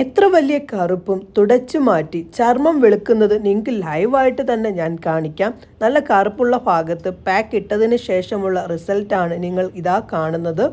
എത്ര വലിയ കറുപ്പും തുടച്ചു മാറ്റി ചർമ്മം വെളുക്കുന്നത് നിങ്ങൾക്ക് ലൈവായിട്ട് തന്നെ ഞാൻ കാണിക്കാം. നല്ല കറുപ്പുള്ള ഭാഗത്ത് പാക്ക് ഇട്ടതിന് ശേഷമുള്ള റിസൾട്ടാണ് നിങ്ങൾ ഇതാ കാണുന്നത്.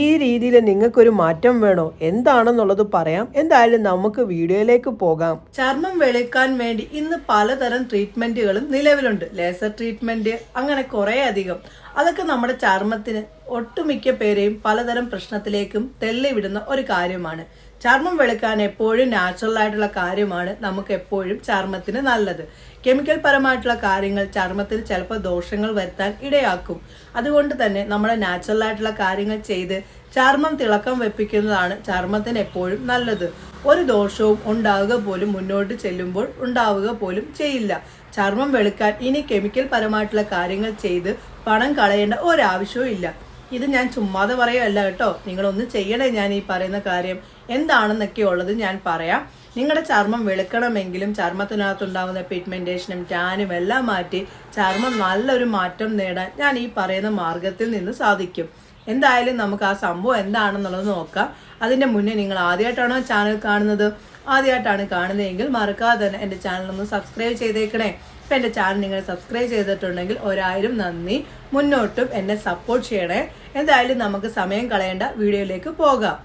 ഈ രീതിയിൽ നിങ്ങൾക്കൊരു മാറ്റം വേണോ? എന്താണെന്നുള്ളത് പറയാം. എന്തായാലും നമുക്ക് വീഡിയോയിലേക്ക് പോകാം. ചർമ്മം വെളുക്കാൻ വേണ്ടി ഇന്ന് പലതരം ട്രീറ്റ്മെന്റുകളും നിലവിലുണ്ട്. ലേസർ ട്രീറ്റ്മെന്റ് അങ്ങനെ കുറേ അധികം. അതൊക്കെ നമ്മുടെ ചർമ്മത്തിന് ഒട്ടുമിക്ക പേരെയും പലതരം പ്രശ്നത്തിലേക്കും തെള്ളിവിടുന്ന ഒരു കാര്യമാണ്. ചർമ്മം വെളുക്കാൻ എപ്പോഴും നാച്ചുറൽ ആയിട്ടുള്ള കാര്യമാണ് നമുക്ക് എപ്പോഴും ചർമ്മത്തിന് നല്ലത്. കെമിക്കൽ പരമായിട്ടുള്ള കാര്യങ്ങൾ ചർമ്മത്തിൽ ചിലപ്പോൾ ദോഷങ്ങൾ വരുത്താൻ ഇടയാക്കും. അതുകൊണ്ട് തന്നെ നമ്മുടെ നാച്ചുറൽ ആയിട്ടുള്ള കാര്യങ്ങൾ ചെയ്ത് ചർമ്മം തിളക്കം വെപ്പിക്കുന്നതാണ് ചർമ്മത്തിന് എപ്പോഴും നല്ലത്. ഒരു ദോഷവും ഉണ്ടാവുക പോലും മുന്നോട്ട് ചെല്ലുമ്പോൾ ഉണ്ടാവുക പോലും ചെയ്യില്ല. ചർമ്മം വെളുക്കാൻ ഇനി കെമിക്കൽ പരമായിട്ടുള്ള കാര്യങ്ങൾ ചെയ്ത് പണം കളയേണ്ട ഒരാവശ്യവും ഇല്ല. ഇത് ഞാൻ ചുമ്മാതെ പറയുമല്ല കേട്ടോ. നിങ്ങളൊന്ന് ചെയ്യണേ ഞാൻ ഈ പറയുന്ന കാര്യം. എന്താണെന്നൊക്കെ ഉള്ളത് ഞാൻ പറയാം. നിങ്ങളുടെ ചർമ്മം വെളുക്കണമെങ്കിലും ചർമ്മത്തിനകത്തുണ്ടാകുന്ന പിഗ്മെന്റേഷനും ടാനും എല്ലാം മാറ്റി ചർമ്മം നല്ലൊരു മാറ്റം നേടാൻ ഞാൻ ഈ പറയുന്ന മാർഗത്തിൽ നിന്ന് സാധിക്കും. എന്തായാലും നമുക്ക് ആ സംഭവം എന്താണെന്നുള്ളത് നോക്കാം. അതിന്റെ മുന്നേ നിങ്ങൾ ആദ്യമായിട്ടാണോ ചാനൽ കാണുന്നത്? ആദ്യമായിട്ടാണ് കാണുന്നതെങ്കിൽ മറക്കാതെ തന്നെ എന്റെ ചാനൽ ഒന്ന് സബ്സ്ക്രൈബ് ചെയ്തേക്കണേ. ഇപ്പം എന്റെ ചാനൽ നിങ്ങൾ സബ്സ്ക്രൈബ് ചെയ്തിട്ടുണ്ടെങ്കിൽ ഒരായിരം നന്ദി. മുന്നോട്ടും എന്നെ സപ്പോർട്ട് ചെയ്യണേ. എന്തായാലും നമുക്ക് സമയം കളയേണ്ട വീഡിയോയിലേക്ക് പോകാം.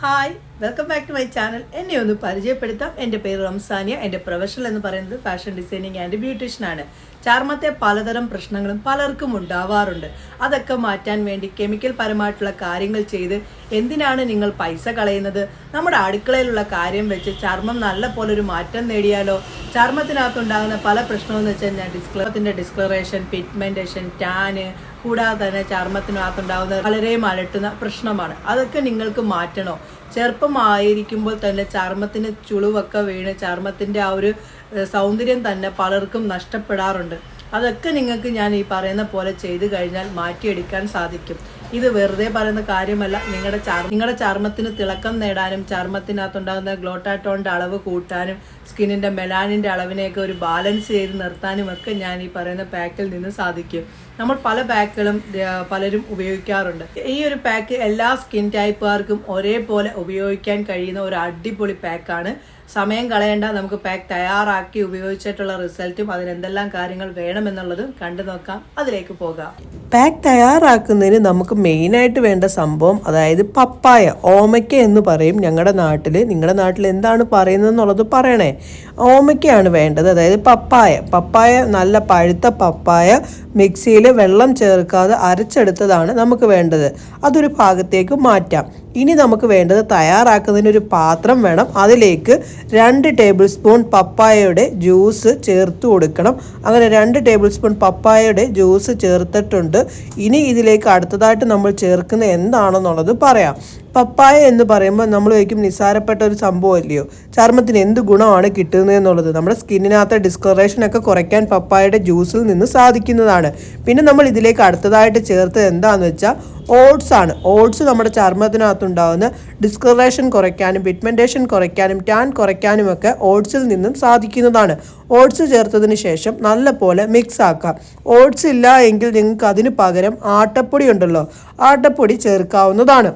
Hi welcome back to my channel എന്നെ ഒന്ന് പരിചയപ്പെടുത്താം. എന്റെ പേര് റംസാനിയ. എന്റെ പ്രൊഫഷണൽ എന്ന് പറയുന്നത് ഫാഷൻ ഡിസൈനിങ് ആൻഡ് ബ്യൂട്ടീഷ്യൻ ആണ്. ചർമ്മത്തെ പലതരം പ്രശ്നങ്ങളും പലർക്കും ഉണ്ടാവാറുണ്ട്. അതൊക്കെ മാറ്റാൻ വേണ്ടി കെമിക്കൽ പരമായിട്ടുള്ള കാര്യങ്ങൾ ചെയ്ത് എന്തിനാണ് നിങ്ങൾ പൈസ കളയുന്നത്? നമ്മുടെ അടുക്കളയിലുള്ള കാര്യം വെച്ച് ചർമ്മം നല്ല പോലെ ഒരു മാറ്റം നേടിയാലോ? ചർമ്മത്തിനകത്തുണ്ടാകുന്ന പല പ്രശ്നമെന്ന് വെച്ച് കഴിഞ്ഞാൽ ഡിസ്ക്ലറത്തിന്റെ ഡിസ്ക്ലറേഷൻ പിഗ്മെന്റേഷൻ ടാന് കൂടാതെ തന്നെ ചർമ്മത്തിനകത്തുണ്ടാകുന്ന വളരെ മലട്ടുന്ന പ്രശ്നമാണ്. അതൊക്കെ നിങ്ങൾക്ക് മാറ്റണോ? ചെറുപ്പമായിരിക്കുമ്പോൾ തന്നെ ചർമ്മത്തിന് ചുളിവൊക്കെ വീണ് ചർമ്മത്തിന്റെ ആ ഒരു സൗന്ദര്യം തന്നെ പലർക്കും നഷ്ടപ്പെടാറുണ്ട്. അതൊക്കെ നിങ്ങൾക്ക് ഞാൻ ഈ പറയുന്ന പോലെ ചെയ്തു കഴിഞ്ഞാൽ മാറ്റിയെടുക്കാൻ സാധിക്കും. ഇത് വെറുതെ പറയുന്ന കാര്യമല്ല. നിങ്ങളുടെ ചർ- നിങ്ങളുടെ ചർമ്മത്തിന് തിളക്കം നേടാനും ചർമ്മത്തിനകത്തുണ്ടാകുന്ന ഗ്ലോട്ടാറ്റോണിന്റെ അളവ് കൂട്ടാനും സ്കിന്നിന്റെ മെലാനിന്റെ അളവിനെയൊക്കെ ഒരു ബാലൻസ് ചെയ്ത് നിർത്താനും ഒക്കെ ഞാൻ ഈ പറയുന്ന പാക്കിൽ നിന്ന് സാധിക്കും. നമ്മൾ പല പാക്കുകളും പലരും ഉപയോഗിക്കാറുണ്ട്. ഈ ഒരു പാക്ക് എല്ലാ സ്കിൻ ടൈപ്പുകാർക്കും ഒരേപോലെ ഉപയോഗിക്കാൻ കഴിയുന്ന ഒരു അടിപൊളി പാക്കാണ്. സമയം കളയേണ്ട നമുക്ക് പാക്ക് തയ്യാറാക്കി ഉപയോഗിച്ചിട്ടുള്ള റിസൾട്ടും അതിനെന്തെല്ലാം കാര്യങ്ങൾ വേണമെന്നുള്ളതും കണ്ടു നോക്കാം. അതിലേക്ക് പോകാം. പാക്ക് തയ്യാറാക്കുന്നതിന് നമുക്ക് മെയിനായിട്ട് വേണ്ട സംഭവം അതായത് പപ്പായ ഓമയ്ക്ക എന്ന് പറയും ഞങ്ങളുടെ നാട്ടിൽ നിങ്ങളുടെ നാട്ടിൽ എന്താണ് പറയുന്നത് എന്നുള്ളത് പറയണേ. ഓമയ്ക്കയാണ് വേണ്ടത്. അതായത് പപ്പായ. പപ്പായ നല്ല പഴുത്ത പപ്പായ മിക്സിയിൽ വെള്ളം ചേർക്കാതെ അരച്ചെടുത്തതാണ് നമുക്ക് വേണ്ടത്. അതൊരു ഭാഗത്തേക്ക് മാറ്റാം. ഇനി നമുക്ക് വേണ്ടത് തയ്യാറാക്കുന്നതിന് ഒരു പാത്രം വേണം. അതിലേക്ക് രണ്ട് ടേബിൾ സ്പൂൺ പപ്പായയുടെ ജ്യൂസ് ചേർത്ത് കൊടുക്കണം. അങ്ങനെ രണ്ട് ടേബിൾ സ്പൂൺ പപ്പായയുടെ ജ്യൂസ് ചേർത്തിട്ടുണ്ട്. ഇനി ഇതിലേക്ക് അടുത്തതായിട്ട് നമ്മൾ ചേർക്കുന്ന എന്താണെന്നുള്ളത് പറയാം. പപ്പായ എന്ന് പറയുമ്പോൾ നമ്മൾ വയ്ക്കും നിസ്സാരപ്പെട്ട ഒരു സംഭവമല്ലയോ? ചർമ്മത്തിന് എന്ത് ഗുണമാണ് കിട്ടുന്നത് എന്നുള്ളത്. നമ്മുടെ സ്കിന്നിനകത്തെ ഒക്കെ കുറയ്ക്കാൻ പപ്പായയുടെ ജ്യൂസിൽ നിന്ന് സാധിക്കുന്നതാണ്. പിന്നെ നമ്മൾ ഇതിലേക്ക് അടുത്തതായിട്ട് ചേർത്തത് എന്താണെന്ന് വെച്ചാൽ ഓട്സ് ആണ്. ഓട്സ് നമ്മുടെ ചർമ്മത്തിനകത്തുണ്ടാകുന്ന ഡിസ്കളറേഷൻ കുറയ്ക്കാനും പിഗ്മെന്റേഷൻ കുറയ്ക്കാനും ടാൻ കുറയ്ക്കാനും ഒക്കെ ഓട്സിൽ നിന്നും സാധിക്കുന്നതാണ്. ഓട്സ് ചേർത്തതിന് ശേഷം നല്ലപോലെ മിക്സ് ആക്കാം. ഓട്സ് ഇല്ല എങ്കിൽ നിങ്ങൾക്ക് അതിന് പകരം ആട്ടപ്പൊടി ഉണ്ടല്ലോ. ആട്ടപ്പൊടി ചേർക്കാവുന്നതാണ്.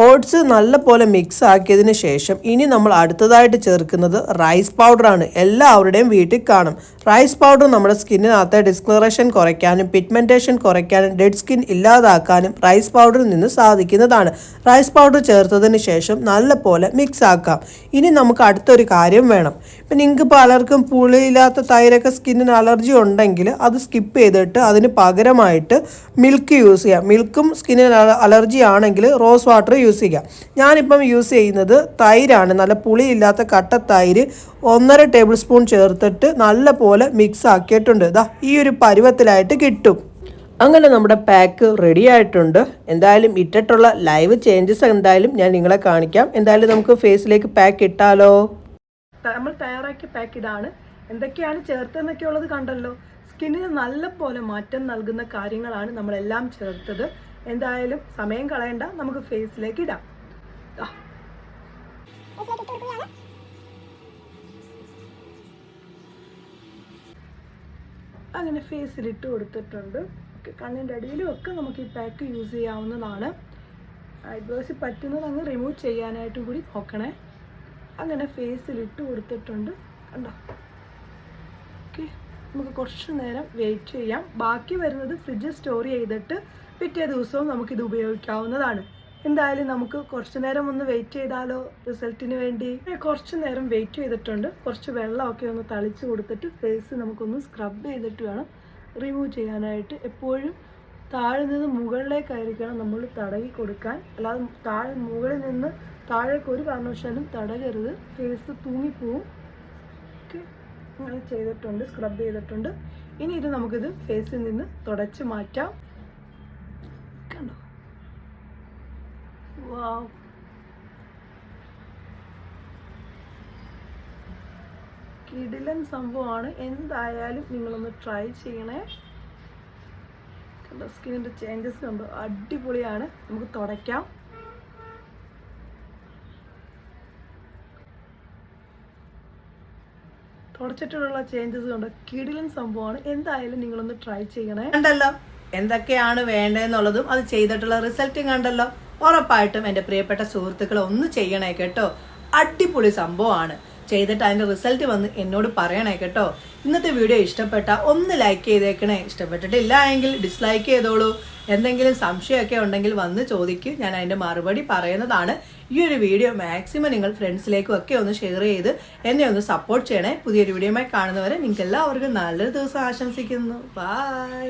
ഓട്സ് നല്ലപോലെ മിക്സ് ആക്കിയതിന് ശേഷം ഇനി നമ്മൾ അടുത്തതായിട്ട് ചേർക്കുന്നത് റൈസ് പൗഡറാണ് എല്ലാവരുടെയും വീട്ടിൽ കാണും. റൈസ് പൗഡർ നമ്മുടെ സ്കിന്നിനകത്തെ ഡിസ്ക്ലറേഷൻ കുറയ്ക്കാനും പിഗ്മെന്റേഷൻ കുറയ്ക്കാനും ഡെഡ് സ്കിൻ ഇല്ലാതാക്കാനും റൈസ് പൗഡറിൽ നിന്ന് സാധിക്കുന്നതാണ്. റൈസ് പൗഡർ ചേർത്തതിന് ശേഷം നല്ലപോലെ മിക്സ് ആക്കാം. ഇനി നമുക്ക് അടുത്തൊരു കാര്യം വേണം. ഇപ്പം നിങ്ങൾക്ക് പലർക്കും പുളിയില്ലാത്ത തൈരൊക്കെ സ്കിന്നിന് അലർജി ഉണ്ടെങ്കിൽ അത് സ്കിപ്പ് ചെയ്തിട്ട് അതിന് പകരമായിട്ട് മിൽക്ക് യൂസ് ചെയ്യാം. മിൽക്കും സ്കിന്നിന് അലർജി ആണെങ്കിൽ റോസ് വാട്ടർ യൂസ് ചെയ്യാം. ഞാനിപ്പം യൂസ് ചെയ്യുന്നത് തൈരാണ്. നല്ല പുളിയില്ലാത്ത കട്ട തൈര് ഒന്നര ടേബിൾ സ്പൂൺ ചേർത്തിട്ട് നല്ല പോലെ മിക്സ് ആക്കിയിട്ടുണ്ട്. ഇതാ ഈ ഒരു പരുവത്തിലായിട്ട് കിട്ടും. അങ്ങനെ നമ്മുടെ പാക്ക് റെഡി ആയിട്ടുണ്ട്. എന്തായാലും ഇട്ടിട്ടുള്ള ലൈവ് ചേഞ്ചസ് എന്തായാലും ഞാൻ നിങ്ങളെ കാണിക്കാം. എന്തായാലും നമുക്ക് ഫേസിലേക്ക് പാക്ക് ഇട്ടാലോ? നമ്മൾ തയ്യാറാക്കിയ പാക്ക് ഇതാണ്. എന്തൊക്കെയാണ് ചേർത്തതെന്നൊക്കെ ഉള്ളത് കണ്ടല്ലോ. സ്കിന്നിന് നല്ല പോലെ മാറ്റം നൽകുന്ന കാര്യങ്ങളാണ് നമ്മളെല്ലാം ചേർത്തത്. എന്തായാലും സമയം കളയണ്ട നമുക്ക് ഫേസിലേക്ക് ഇടാം. അങ്ങനെ ഫേസിൽ ഇട്ട് കൊടുത്തിട്ടുണ്ട് കണ്ണിന്റെ അടിയിലും ഒക്കെ നമുക്ക് ഈ പാക്ക് യൂസ് ചെയ്യാവുന്നതാണ്. ഐബ്രോസ് പറ്റുന്നത് അങ്ങ് റിമൂവ് ചെയ്യാനായിട്ടും കൂടി നോക്കണേ. അങ്ങനെ ഫേസിൽ ഇട്ട് കൊടുത്തിട്ടുണ്ട്. കണ്ടോ? ഓക്കെ നമുക്ക് കുറച്ച് നേരം വെയിറ്റ് ചെയ്യാം. ബാക്കി വരുന്നത് ഫ്രിഡ്ജിൽ സ്റ്റോർ ചെയ്തിട്ട് പിറ്റേ ദിവസവും നമുക്കിത് ഉപയോഗിക്കാവുന്നതാണ്. എന്തായാലും നമുക്ക് കുറച്ചു നേരം ഒന്ന് വെയിറ്റ് ചെയ്താലോ റിസൾട്ടിന് വേണ്ടി? കുറച്ചു നേരം വെയിറ്റ് ചെയ്തിട്ടുണ്ട്. കുറച്ച് വെള്ളമൊക്കെ ഒന്ന് തളിച്ച് കൊടുത്തിട്ട് ഫേസ് നമുക്കൊന്ന് സ്ക്രബ് ചെയ്തിട്ട് വേണം റിമൂവ് ചെയ്യാനായിട്ട്. എപ്പോഴും താഴെ നിന്ന് മുകളിലേക്കായിരിക്കണം നമ്മൾ തടകി കൊടുക്കാൻ. അല്ലാതെ താഴെ മുകളിൽ നിന്ന് താഴേക്ക് ഒരു കാരണവശാലും തടകരുത്. ഫേസ് തൂങ്ങിപ്പോവും. ഓക്കെ അങ്ങനെ ചെയ്തിട്ടുണ്ട് സ്ക്രബ് ചെയ്തിട്ടുണ്ട്. ഇനി ഇത് നമുക്കിത് ഫേസിൽ നിന്ന് തുടച്ച് മാറ്റാം കണ്ടോ വാവ് കിടിലൻ സംഭവമാണ്. എന്തായാലും നിങ്ങളൊന്ന് ട്രൈ ചെയ്യണേ. സ്കിന്നിന്റെ ചേഞ്ചസ് കണ്ടോ? അടിപൊളിയാണ്. നമുക്ക് തുടയ്ക്കാം. തുടച്ചിട്ടുള്ള ചേഞ്ചസ് കണ്ടോ? കിടിലൻ സംഭവമാണ്. എന്തായാലും നിങ്ങളൊന്ന് ട്രൈ ചെയ്യണേ. കണ്ടല്ലോ? എന്തൊക്കെയാണ് വേണ്ടതെന്നുള്ളതും അത് ചെയ്തിട്ടുള്ള റിസൾട്ടും കണ്ടല്ലോ? ഉറപ്പായിട്ടും എന്റെ പ്രിയപ്പെട്ട സുഹൃത്തുക്കൾ ഒന്ന് ചെയ്യണേ കേട്ടോ. അടിപൊളി സംഭവമാണ്. ചെയ്തിട്ട് അതിന്റെ റിസൾട്ട് വന്ന് എന്നോട് പറയണേ കേട്ടോ. ഇന്നത്തെ വീഡിയോ ഇഷ്ടപ്പെട്ട ഒന്ന് ലൈക്ക് ചെയ്തേക്കണേ. ഇഷ്ടപ്പെട്ടിട്ടില്ല എങ്കിൽ ഡിസ്ലൈക്ക് ചെയ്തോളൂ. എന്തെങ്കിലും സംശയമൊക്കെ ഉണ്ടെങ്കിൽ വന്ന് ചോദിക്കും. ഞാൻ അതിന്റെ മറുപടി പറയുന്നതാണ്. ഈ ഒരു വീഡിയോ മാക്സിമം നിങ്ങൾ ഫ്രണ്ട്സിലേക്കും ഒക്കെ ഒന്ന് ഷെയർ ചെയ്ത് എന്നെ ഒന്ന് സപ്പോർട്ട് ചെയ്യണേ. പുതിയൊരു വീഡിയോയുമായി കാണുന്നവരെ നിങ്ങൾക്ക് എല്ലാവർക്കും നല്ലൊരു ദിവസം ആശംസിക്കുന്നു. ബൈ